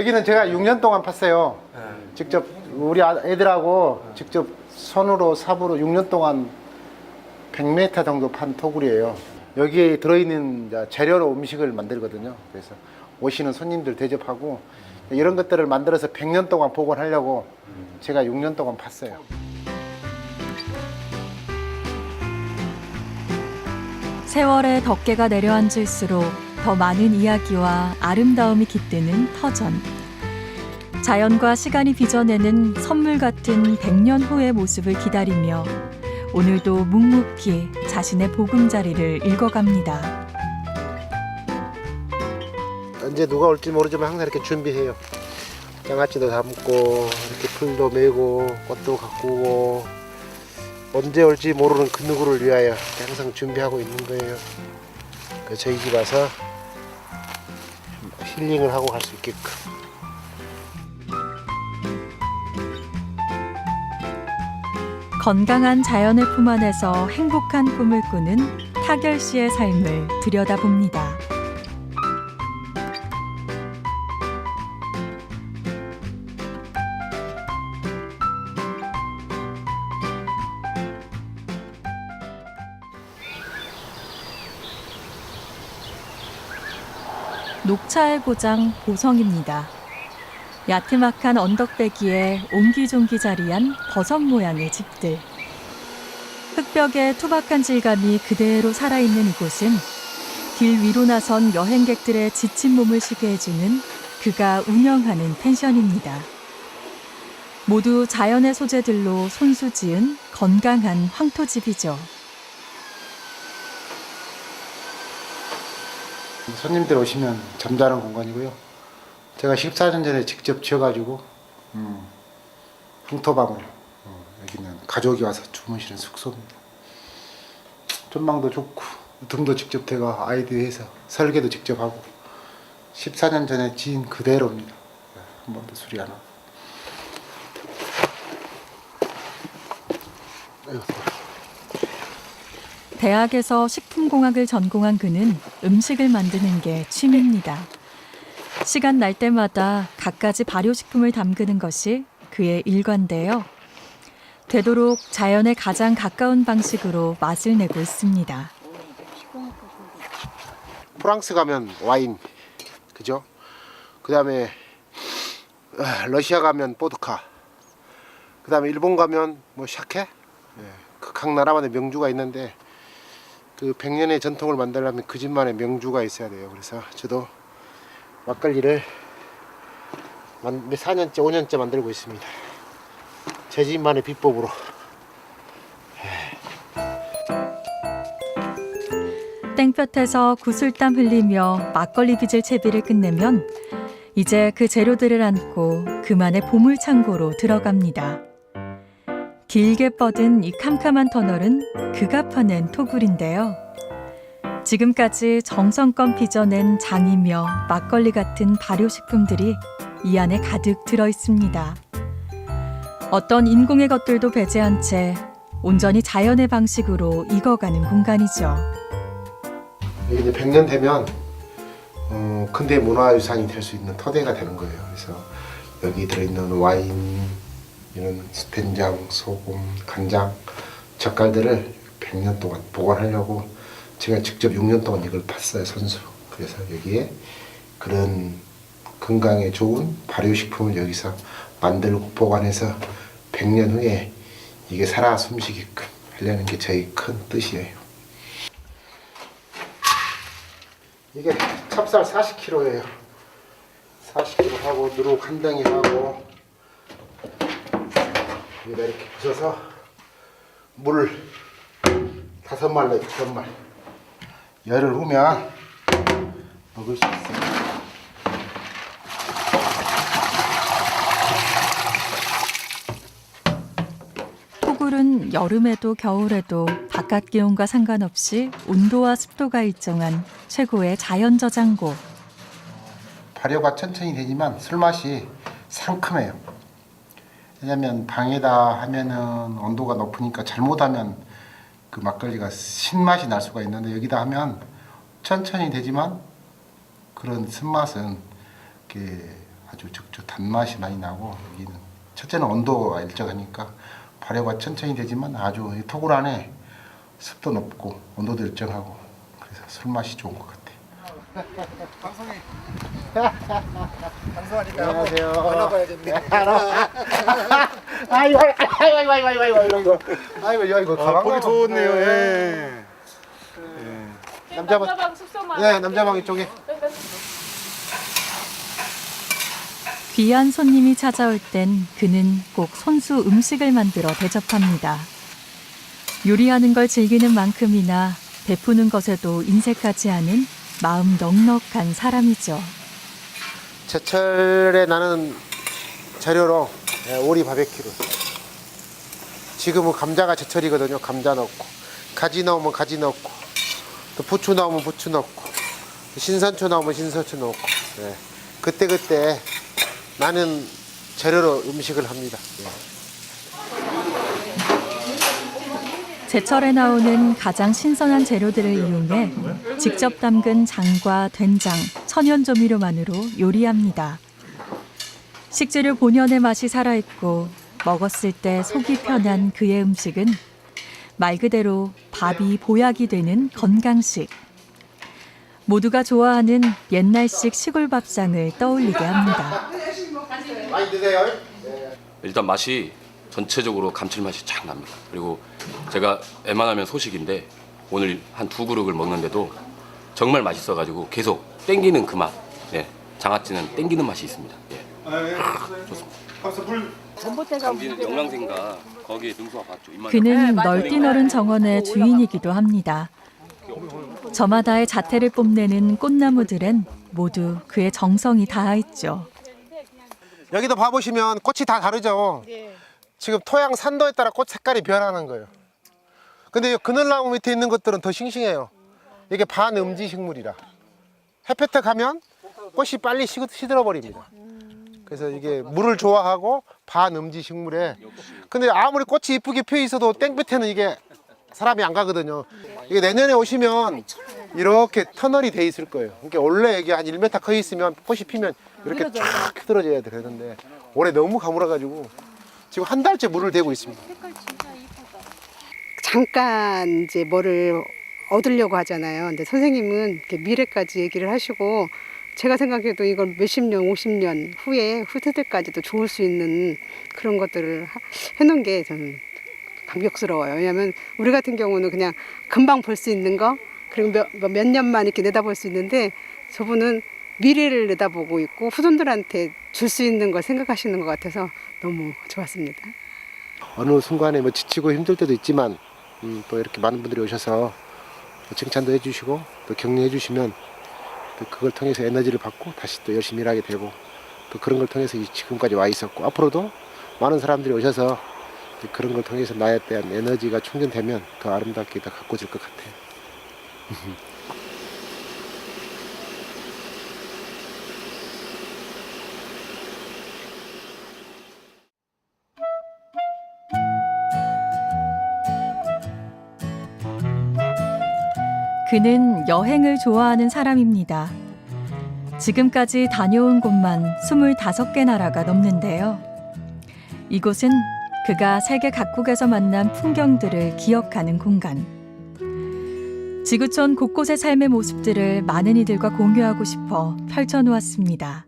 여기는 제가 6년 동안 팠어요. 직접 우리 아- 애들하고 직접 손으로 삽으로 6년 동안 100m 정도 판 토굴이에요. 여기에 들어있는 이제 재료로 음식을 만들거든요. 그래서 오시는 손님들 대접하고 이런 것들을 만들어서 100년 동안 복원하려고 제가 6년 동안 팠어요. 세월의 덮개가 내려앉을수록 더 많은 이야기와 아름다움이 깃드는 터전. 자연과 시간이 빚어내는 선물 같은 100년 후의 모습을 기다리며 오늘도 묵묵히 자신의 보금자리를 읽어갑니다. 언제 누가 올지 모르지만 항상 이렇게 준비해요. 장아찌도 담고 이렇게 풀도 메고 꽃도 가꾸고 언제 올지 모르는 그 누구를 위하여 항상 준비하고 있는 거예요. 그 저희 집 와서 힐링을 하고 갈 수 있게끔. 건강한 자연의 품 안에서 행복한 꿈을 꾸는 타결 씨의 삶을 들여다봅니다. 녹차의 고장 보성입니다. 야트막한 언덕배기에 옹기종기 자리한 버섯 모양의 집들. 흙벽에 투박한 질감이 그대로 살아있는 이곳은 길 위로 나선 여행객들의 지친 몸을 쉬게 해주는 그가 운영하는 펜션입니다. 모두 자연의 소재들로 손수 지은 건강한 황토집이죠. 손님들 오시면 잠자는 공간이고요. 제가 14년 전에 직접 지어가지고 음, 황토방을 어, 여기는 가족이 와서 주무시는 숙소입니다. 전망도 좋고 등도 직접 제가 아이디어해서 설계도 직접 하고 14년 전에 지은 그대로입니다. 네, 한 번도 수리 안 하고. 대학에서 식품공학을 전공한 그는 음식을 만드는 게 취미입니다. 시간 날 때마다 갖가지 발효식품을 담그는 것이 그의 일과인데요. 되도록 자연에 가장 가까운 방식으로 맛을 내고 있습니다. 프랑스 가면 와인, 그죠? 그 다음에 러시아 가면 보드카, 그 다음에 일본 가면 뭐 샤케, 예, 그각 나라만의 명주가 있는데 그 100년의 전통을 만들려면 그 집만의 명주가 있어야 돼요. 그래서 저도 막걸리를 만, 4년째, 5년째 만들고 있습니다. 제 집만의 비법으로. 땡볕에서 구슬땀 흘리며 막걸리 빚을 채비를 끝내면 이제 그 재료들을 안고 그만의 보물 창고로 들어갑니다. 길게 뻗은 이 캄캄한 터널은 그가 파낸 토굴인데요. 지금까지 정성껏 빚어낸 장이며 막걸리 같은 발효식품들이 이 안에 가득 들어 있습니다. 어떤 인공의 것들도 배제한 채 온전히 자연의 방식으로 익어가는 공간이죠. 이제 100년 되면 어, 근대 문화유산이 될 수 있는 토대가 되는 거예요. 그래서 여기 들어있는 와인, 이런 된장, 소금, 간장, 젓갈들을 100년 동안 보관하려고 제가 직접 6년 동안 이걸 팠어요, 선수로. 그래서 여기에 그런 건강에 좋은 발효식품을 여기서 만들고 보관해서 100년 후에 이게 살아 숨쉬게끔 하려는 게 저희 큰 뜻이에요. 이게 찹쌀 40kg예요. 40kg 하고 누룩 한 덩이 하고 여기다 이렇게 부셔서 물 다섯 말 넣어요. 다섯 말. 열을 후면 먹을 수 있어요. 토굴은 여름에도 겨울에도 바깥 기온과 상관없이 온도와 습도가 일정한 최고의 자연 저장고. 발효가 천천히 되지만 술맛이 상큼해요. 왜냐면 방에다 하면은 온도가 높으니까 잘못하면 그 막걸리가 신맛이 날 수가 있는데 여기다 하면 천천히 되지만 그런 쓴맛은 이렇게 아주 적죠 단맛이 많이 나고 여기는 첫째는 온도가 일정하니까 발효가 천천히 되지만 아주 이 토굴 안에 습도 높고 온도도 일정하고 그래서 술 맛이 좋은 것 같아요. 방송 하니까 안녕하세요. 알아봐야겠네. 아이고 아이고 아이고 아이고 아이고 아이고 아이고 아이고 아, 보기 좋네요. 예. 남자방 남자방 숙소만 네 남자방 이쪽에 귀한 손님이 찾아올 땐 그는 꼭 손수 음식을 만들어 대접합니다. 요리하는 걸 즐기는 만큼이나 베푸는 것에도 인색하지 않은 마음 넉넉한 사람이죠. 제철에 나는 재료로 예, 오리 바베큐를 지금은 감자가 제철이거든요. 감자 넣고. 가지 넣으면 가지 넣고. 또 부추 넣으면 부추 넣고. 신선초 넣으면 신선초 넣고. 예. 그때그때 나는 재료로 음식을 합니다. 예. 제철에 나오는 가장 신선한 재료들을 이용해 직접 담근 장과 된장, 천연 조미료만으로 요리합니다. 식재료 본연의 맛이 살아있고 먹었을 때 속이 편한 그의 음식은 말 그대로 밥이 보약이 되는 건강식. 모두가 좋아하는 옛날식 시골 밥상을 떠올리게 합니다. 많이 드세요 일단 맛이 전체적으로 감칠맛이 쫙 납니다. 그리고 제가 웬만하면 소식인데 오늘 한 두 그릇을 먹는데도 정말 맛있어가지고 계속 땡기는 그 맛. 예, 장아찌는 땡기는 맛이 있습니다. 예. 좋습니다. 장비는 영랑생가 거기에 능수가 봤죠. 입맛 그는 넓디 넓은 정원의 주인이기도 합니다. 저마다의 자태를 뽐내는 꽃나무들은 모두 그의 정성이 닿아 있죠. 여기도 봐보시면 꽃이 다 다르죠 지금 토양 산도에 따라 꽃 색깔이 변하는 거예요 근데 이 그늘나무 밑에 있는 것들은 더 싱싱해요 이게 반음지 식물이라 햇볕에 가면 꽃이 빨리 시- 시들어 버립니다. 그래서 이게 물을 좋아하고 반음지 식물에 근데 아무리 꽃이 이쁘게 피어 있어도 땡볕에는 이게 사람이 안 가거든요. 이게 내년에 오시면 이렇게 터널이 돼 있을 거예요. 그러니까 원래 이게 한 1m 커 있으면 꽃이 피면 이렇게 쫙 휘들어져야 되는데 올해 너무 가물어 가지고 지금 한 달째 물을 대고 있습니다. 잠깐 이제 뭐를 얻으려고 하잖아요. 근데 선생님은 이렇게 미래까지 얘기를 하시고 제가 생각해도 이걸 몇십 년, 오십 년 후에 후세들까지도 좋을 수 있는 그런 것들을 하- 해놓은 게 저는 감격스러워요. 왜냐하면 우리 같은 경우는 그냥 금방 볼 수 있는 거 그리고 몇, 뭐몇 년만 이렇게 내다볼 수 있는데 저분은 미래를 내다보고 있고 후손들한테 줄 수 있는 걸 생각하시는 것 같아서 너무 좋았습니다. 어느 순간에 뭐 지치고 힘들 때도 있지만 음, 또 이렇게 많은 분들이 오셔서 또 칭찬도 해주시고 또 격려해 주시면 또 그걸 통해서 에너지를 받고 다시 또 열심히 일하게 되고 또 그런 걸 통해서 이- 지금까지 와 있었고 앞으로도 많은 사람들이 오셔서 그런 걸 통해서 나에 대한 에너지가 충전되면 더 아름답게 더 가꿔질 것 같아요. 그는 여행을 좋아하는 사람입니다. 지금까지 다녀온 곳만 25개 나라가 넘는데요. 이곳은 그가 세계 각국에서 만난 풍경들을 기억하는 공간. 지구촌 곳곳의 삶의 모습들을 많은 이들과 공유하고 싶어 펼쳐놓았습니다.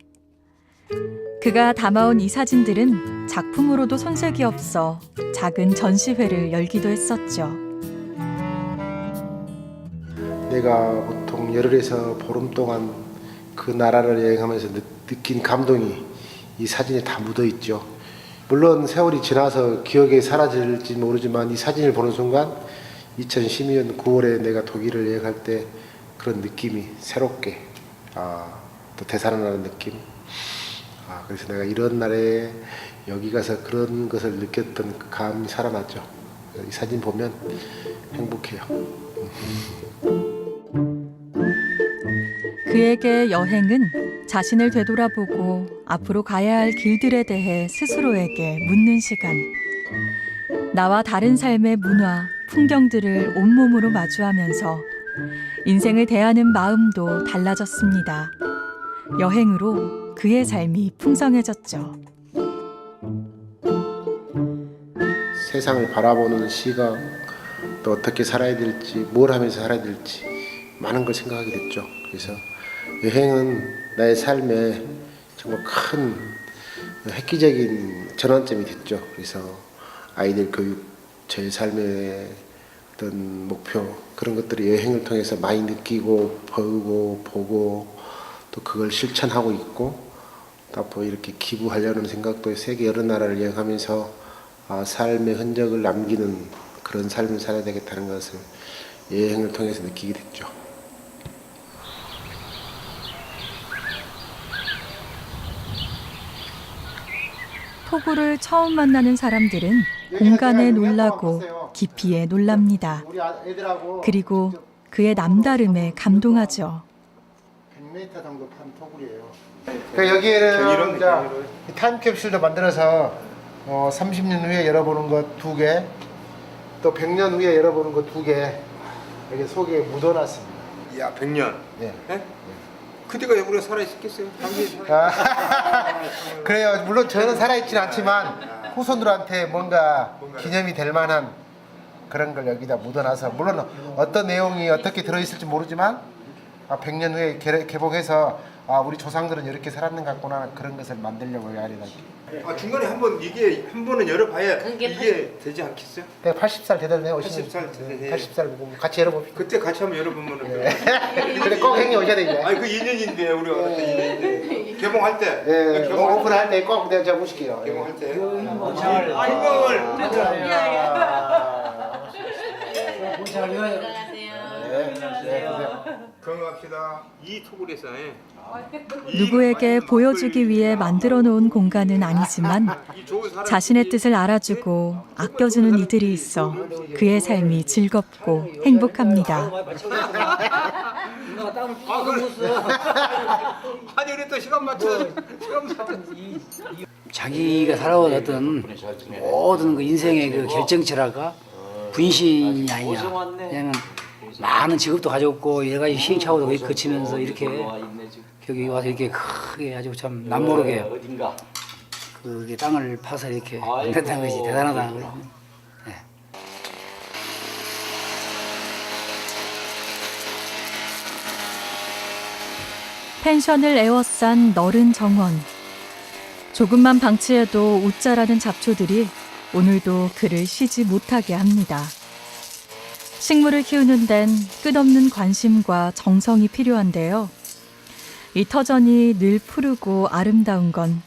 그가 담아온 이 사진들은 작품으로도 손색이 없어 작은 전시회를 열기도 했었죠. 내가 보통 열흘에서 보름 동안 그 나라를 여행하면서 느, 느낀 감동이 이 사진에 다 묻어 있죠. 물론 세월이 지나서 기억에 사라질지 모르지만 이 사진을 보는 순간 2012년 9월에 내가 독일을 여행할 때 그런 느낌이 새롭게 아, 또 되살아나는 느낌. 아, 그래서 내가 이런 날에 여기 가서 그런 것을 느꼈던 그 감이 살아났죠. 이 사진 보면 행복해요. 그에게 여행은 자신을 되돌아보고 앞으로 가야 할 길들에 대해 스스로에게 묻는 시간. 나와 다른 삶의 문화, 풍경들을 온몸으로 마주하면서 인생을 대하는 마음도 달라졌습니다. 여행으로 그의 삶이 풍성해졌죠. 세상을 바라보는 시각 또 어떻게 살아야 될지 뭘 하면서 살아야 될지 많은 걸 생각하게 됐죠. 그래서 여행은 나의 삶에 정말 큰 획기적인 전환점이 됐죠. 그래서 아이들 교육, 제 삶의 어떤 목표 그런 것들이 여행을 통해서 많이 느끼고 보고 보고 또 그걸 실천하고 있고 또 앞으로 이렇게 기부하려는 생각도 세계 여러 나라를 여행하면서 아, 삶의 흔적을 남기는 그런 삶을 살아야 되겠다는 것을 여행을 통해서 느끼게 됐죠. 토구를 처음 만나는 사람들은 공간에 놀라고 깊이에 놀랍니다. 그리고 그의 남다름에 감동하죠. 100m 정도 판 토굴이에요. 그러니까 여기에는 자, 타임캡슐도 만들어서 어, 30년 후에 열어보는 것 두 개, 또 100년 후에 열어보는 것 두 개, 여기 속에 묻어놨습니다. 야, 100년. 네. 예? 그때가 우리가 살아있겠어요? 아, 그래요. 물론 저는 살아있지는 않지만 후손들한테 뭔가 기념이 될 만한 그런 걸 여기다 묻어놔서 물론 어떤 내용이 어떻게 들어있을지 모르지만 아, 100년 후에 개, 개봉해서 아, 우리 조상들은 이렇게 살았는 것 같구나 그런 것을 만들려고 아니다. 아, 중간에 한번 이게 한 번은 열어봐야 이게 되지 않겠어요? 내가 80살 되더네 오시면 80살 되네. 80살 보고 같이 열어봅시다. 그때 같이 한번 열어보면은 근데 꼭 형님 오셔야 돼 이제. 아니 그 2년인데 우리가 그때 2년인데 개봉할 때 예, 개봉할 때 오픈할 때꼭 내가 제가 모실게요. 예. 개봉할 때 김명을 네, 네, 그래서 건강합시다. 이 토굴에서 예. 누구에게 보여주기 위해 만들어 놓은 공간은 아니지만 이 좋은 사람 자신의 뜻을 알아주고 아껴주는 이들이 있어 그의 삶이 즐겁고 행복합니다. 아 그래. 아니 우리 또 시간 맞춰 시간 맞춰 자기가 살아온 어떤 모든 그 인생의 그 결정체랄까 분신이 아니냐. 그냥 많은 직업도 가졌고 여러 가지 시행착오도 거의 거치면서 이렇게 여기 와서 이렇게 크게 아주 참 남모르게 그게 땅을 파서 이렇게 만든다는 것이 대단하다는 거죠. 네. 펜션을 에워싼 너른 정원. 조금만 방치해도 웃자라는 잡초들이 오늘도 그를 쉬지 못하게 합니다. 식물을 키우는 데는 끝없는 관심과 정성이 필요한데요. 이 터전이 늘 푸르고 아름다운 건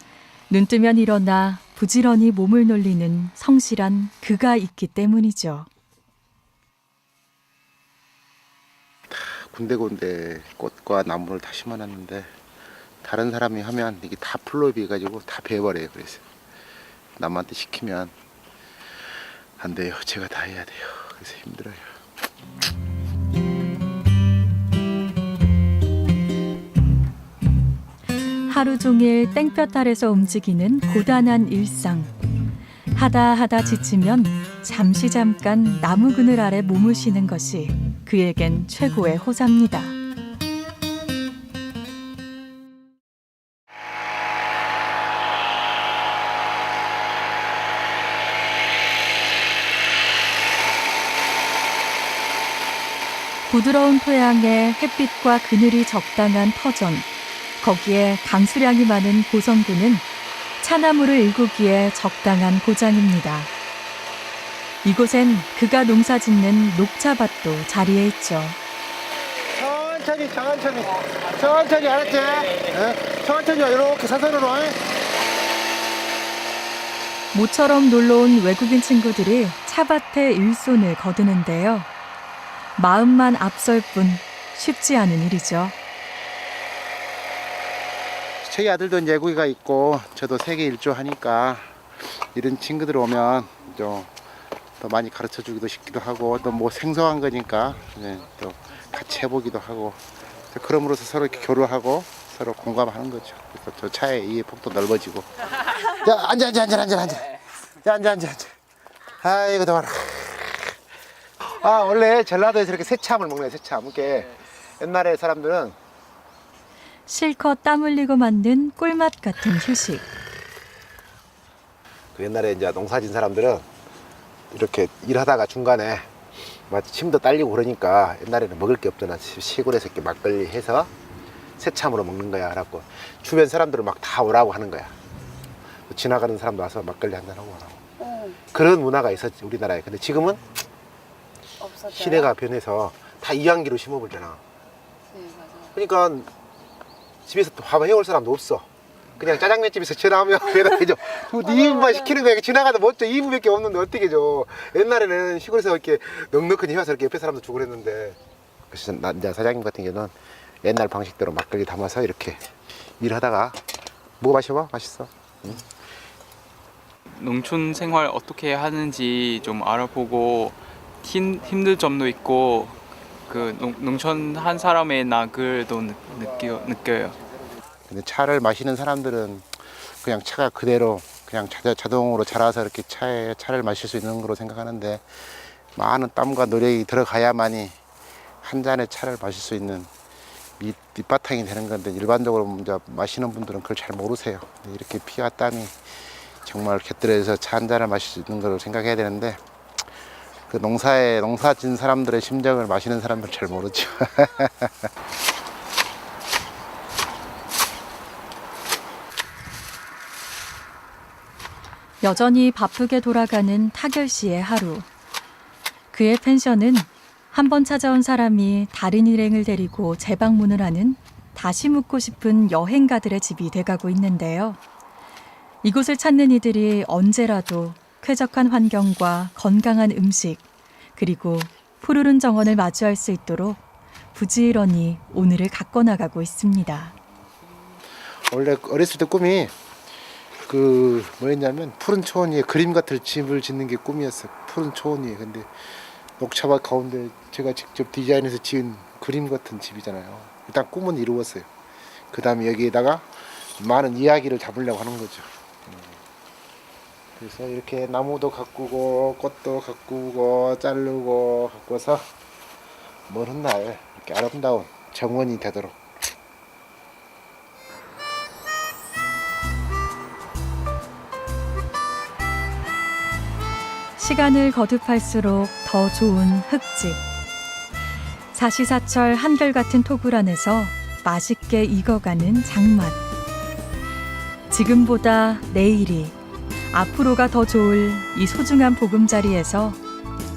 눈뜨면 일어나 부지런히 몸을 놀리는 성실한 그가 있기 때문이죠. 군데군데 꽃과 나무를 다 심어놨는데 다른 사람이 하면 이게 다 풀로 비 가지고 다 베어버려요. 그래서 남한테 시키면 안 돼요. 제가 다 해야 돼요. 그래서 힘들어요. 하루 종일 땡볕 아래서 움직이는 고단한 일상. 하다 하다 지치면 잠시 잠깐 나무 그늘 아래 몸을 쉬는 것이 그에겐 최고의 호사입니다. 부드러운 토양에 햇빛과 그늘이 적당한 터전. 거기에 강수량이 많은 고성군은 차나무를 일구기에 적당한 고장입니다. 이곳엔 그가 농사 짓는 녹차밭도 자리에 있죠. 천천히 천천히 천천히 알았지? 어? 천천히 이렇게 사선으로 모처럼 놀러온 외국인 친구들이 차밭에 일손을 거두는데요. 마음만 앞설 뿐 쉽지 않은 일이죠. 저희 아들도 이제 외국에가 있고 저도 세계 일주 하니까 이런 친구들 오면 좀 더 많이 가르쳐 주기도 싶기도 하고 또 뭐 생소한 거니까 네, 또 같이 해보기도 하고 그럼으로써 서로 이렇게 교류하고 서로 공감하는 거죠. 그래서 저 차의 이해 폭도 넓어지고. 자 앉아 앉아 앉아 앉아 앉아. 자 앉아 앉아 앉아. 아이고 더워라. 아 원래 전라도에서 이렇게 새참을 먹네 새참. 이렇게 옛날에 사람들은 실컷 땀 흘리고 만든 꿀맛 같은 휴식. 그 옛날에 이제 농사진 사람들은 이렇게 일하다가 중간에 막 침도 딸리고 그러니까 옛날에는 먹을 게 없잖아. 시- 시골에서 이렇게 막걸리 해서 새참으로 먹는 거야. 그래갖고 주변 사람들은 막 다 오라고 하는 거야. 지나가는 사람도 와서 막걸리 한잔 하고 오라고. 그런 문화가 있었지 우리나라에. 근데 지금은 시대가 변해서 다 이양기로 심어버리잖아. 그러니까 집에서 또밥 해올 사람도 없어. 그냥 짜장면 집에서 전화하면 배달 해줘. 그 2인분만 시키는 거야. 지나가다 먼저 2인분밖에 없는데 어떻게 줘. 옛날에는 시골에서 이렇게 넉넉히 해와서 이렇게 옆에 사람도 주고 그랬는데. 그래서 나 이제 사장님 같은 경우는 옛날 방식대로 막걸리 담아서 이렇게 일하다가 뭐 마셔봐? 맛있어. 농촌 생활 어떻게 하는지 좀 알아보고 힘, 힘든 점도 있고 그 농, 농촌 한 사람의 낙을도 느, 느껴, 느껴요. 근데 차를 마시는 사람들은 그냥 차가 그대로 그냥 자, 자동으로 자라서 이렇게 차에 차를 마실 수 있는 거로 생각하는데 많은 땀과 노력이 들어가야만이 한 잔의 차를 마실 수 있는 밑, 밑바탕이 되는 건데 일반적으로 이제 마시는 분들은 그걸 잘 모르세요. 이렇게 피와 땀이 정말 곁들여서 차 한 잔을 마실 수 있는 걸 생각해야 되는데 그 농사에 농사 진 사람들의 심정을 마시는 사람들 잘 모르죠. 여전히 바쁘게 돌아가는 타결 씨의 하루. 그의 펜션은 한 번 찾아온 사람이 다른 일행을 데리고 재방문을 하는 다시 묵고 싶은 여행가들의 집이 돼가고 있는데요. 이곳을 찾는 이들이 언제라도 쾌적한 환경과 건강한 음식, 그리고 푸르른 정원을 마주할 수 있도록 부지런히 오늘을 가꿔 나가고 있습니다. 원래 어렸을 때 꿈이 그 뭐였냐면 푸른 초원 위에 그림 같은 집을 짓는 게 꿈이었어. 푸른 초원 위에. 근데 녹차밭 가운데 제가 직접 디자인해서 지은 그림 같은 집이잖아요. 일단 꿈은 이루었어요. 그 다음에 여기에다가 많은 이야기를 잡으려고 하는 거죠. 음. 그래서 이렇게 나무도 가꾸고 꽃도 가꾸고 자르고 가꿔서 먼 훗날 이렇게 아름다운 정원이 되도록 시간을 거듭할수록 더 좋은 흙집. 사시사철 한결같은 토굴 안에서 맛있게 익어가는 장맛. 지금보다 내일이, 앞으로가 더 좋을 이 소중한 보금자리에서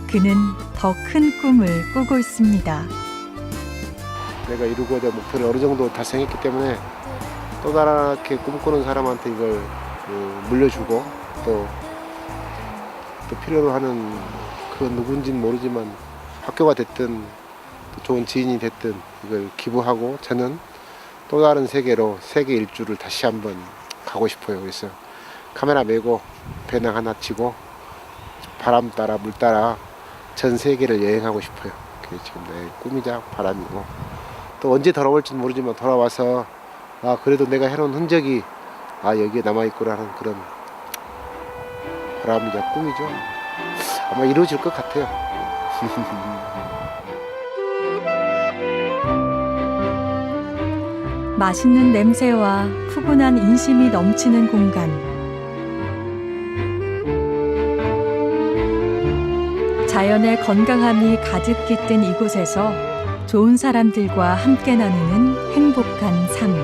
그는 더 큰 꿈을 꾸고 있습니다. 내가 이루고자 목표를 어느 정도 달성했기 때문에 또 다르게 꿈꾸는 사람한테 이걸 그 물려주고 또, 또 필요로 하는 그 누군지는 모르지만 학교가 됐든 또 좋은 지인이 됐든 이걸 기부하고 저는 또 다른 세계로 세계 일주를 다시 한번 가고 싶어요. 그래서 카메라 메고 배낭 하나 치고 바람 따라 물 따라 전 세계를 여행하고 싶어요. 그게 지금 내 꿈이자 바람이고 또 언제 돌아올지는 모르지만 돌아와서 아 그래도 내가 해놓은 흔적이 아 여기에 남아 있구나는 그런 바람이자 꿈이죠 아마 이루어질 것 같아요 맛있는 냄새와 푸근한 인심이 넘치는 공간. 자연의 건강함이 가득 깃든 이곳에서 좋은 사람들과 함께 나누는 행복한 삶.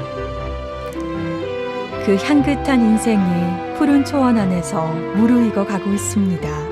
그 향긋한 인생이 푸른 초원 안에서 무르익어 가고 있습니다.